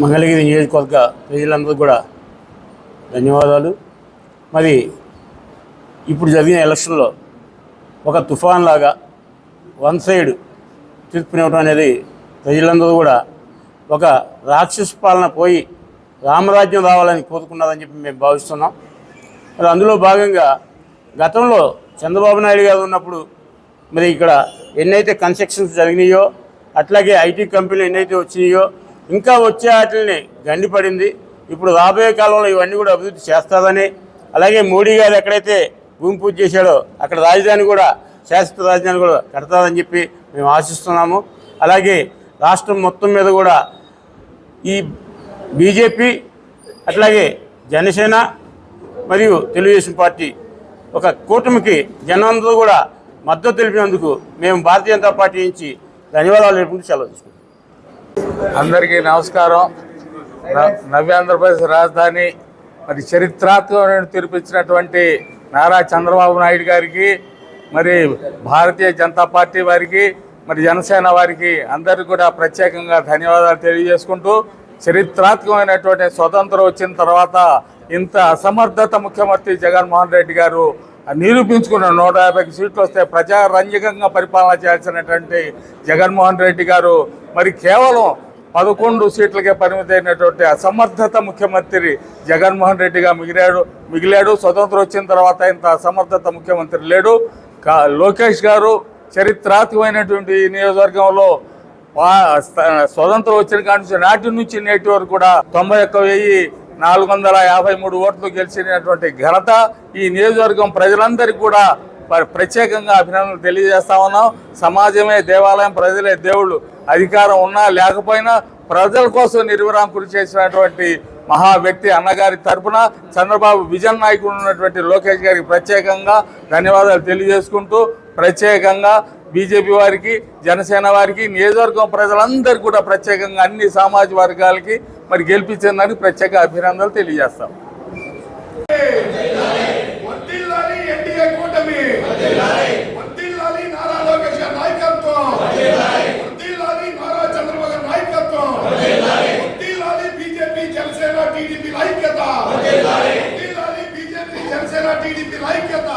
మంగళగిరి నియోజకవర్గ ప్రజలందరూ కూడా ధన్యవాదాలు. మరి ఇప్పుడు జరిగిన ఎలక్షన్లో ఒక తుఫాన్ లాగా వన్ సైడ్ తీర్పునివ్వడం అనేది ప్రజలందరూ కూడా ఒక రాక్షస పాలన పోయి రామరాజ్యం రావాలని కోరుకున్నారని చెప్పి మేము భావిస్తున్నాం. మరి అందులో భాగంగా గతంలో చంద్రబాబు నాయుడు గారు ఉన్నప్పుడు మరి ఇక్కడ ఎన్నైతే కన్స్ట్రక్షన్స్ జరిగినాయో అట్లాగే ఐటీ కంపెనీలు ఎన్నైతే వచ్చినాయో ఇంకా వచ్చే వాటిని గండిపడింది ఇప్పుడు రాబోయే కాలంలో ఇవన్నీ కూడా అభివృద్ధి చేస్తారని అలాగే మోడీ గారు ఎక్కడైతే భూమి పూజ చేశాడో అక్కడ రాజధాని కూడా శాశ్వత రాజధాని కూడా కడతారని చెప్పి మేము ఆశిస్తున్నాము. అలాగే రాష్ట్రం మొత్తం మీద కూడా ఈ బీజేపీ అట్లాగే జనసేన మరియు తెలుగుదేశం పార్టీ ఒక కూటమికి జనంతో కూడా మద్దతు తెలిపినందుకు మేము భారతీయ జనతా పార్టీ నుంచి ధన్యవాదాలు తెలుపుకుంటూ సెలవు తీసుకుంటాం అందరికీ నమస్కారం. న- నవ్య ఆంధ్రప్రదేశ్ రాజధాని మరి చరిత్రాత్మకమైన తీర్పిచ్చినటువంటి నారా చంద్రబాబు నాయుడు గారికి మరి భారతీయ జనతా పార్టీ వారికి మరి జనసేన వారికి అందరికీ కూడా ప్రత్యేకంగా ధన్యవాదాలు తెలియజేసుకుంటూ చరిత్రాత్మకమైనటువంటి స్వతంత్రం వచ్చిన తర్వాత ఇంత అసమర్థత ముఖ్యమంత్రి జగన్మోహన్ రెడ్డి గారు నిరూపించుకున్న నూట యాభై సీట్లు వస్తే ప్రజారంజకంగా పరిపాలన చేయాల్సినటువంటి జగన్మోహన్ రెడ్డి గారు మరి కేవలం పదకొండు సీట్లకే పరిమితమైనటువంటి అసమర్థత ముఖ్యమంత్రి జగన్మోహన్ రెడ్డిగా మిగిలాడు మిగిలాడు స్వతంత్రం వచ్చిన తర్వాత ఇంత అసమర్థత ముఖ్యమంత్రి లేడు. లోకేష్ గారు చరిత్రాత్మకమైనటువంటి ఈ నియోజకవర్గంలో స్వతంత్రం వచ్చిన కాడి నుంచి నాటి నుంచి నేటి వరకు కూడా తొంభై ఒక్క వెయ్యి నాలుగు వందల యాభై మూడు ఓట్లు గెలిచినటువంటి ఘనత ఈ నియోజకవర్గం ప్రజలందరికీ కూడా ప్రత్యేకంగా అభినందనలు తెలియజేస్తా ఉన్నాం. సమాజమే దేవాలయం ప్రజలే దేవుళ్ళు. అధికారం ఉన్నా లేకపోయినా ప్రజల కోసం నిర్విరామ కృషి చేసినటువంటి మహా వ్యక్తి అన్నగారి తరపున చంద్రబాబు విజన్ నాయకుడు ఉన్నటువంటి లోకేష్ గారికి ప్రత్యేకంగా ధన్యవాదాలు తెలియజేసుకుంటూ ప్రత్యేకంగా బీజేపీ వారికి జనసేన వారికి నియోజకవర్గం ప్రజలందరికీ కూడా ప్రత్యేకంగా అన్ని సామాజిక వర్గాలకి మరి గెలిపించిందని ప్రత్యేక అభినందనలు తెలియజేస్తాం. తెలంగాణ టీడీపీ ఐక్యత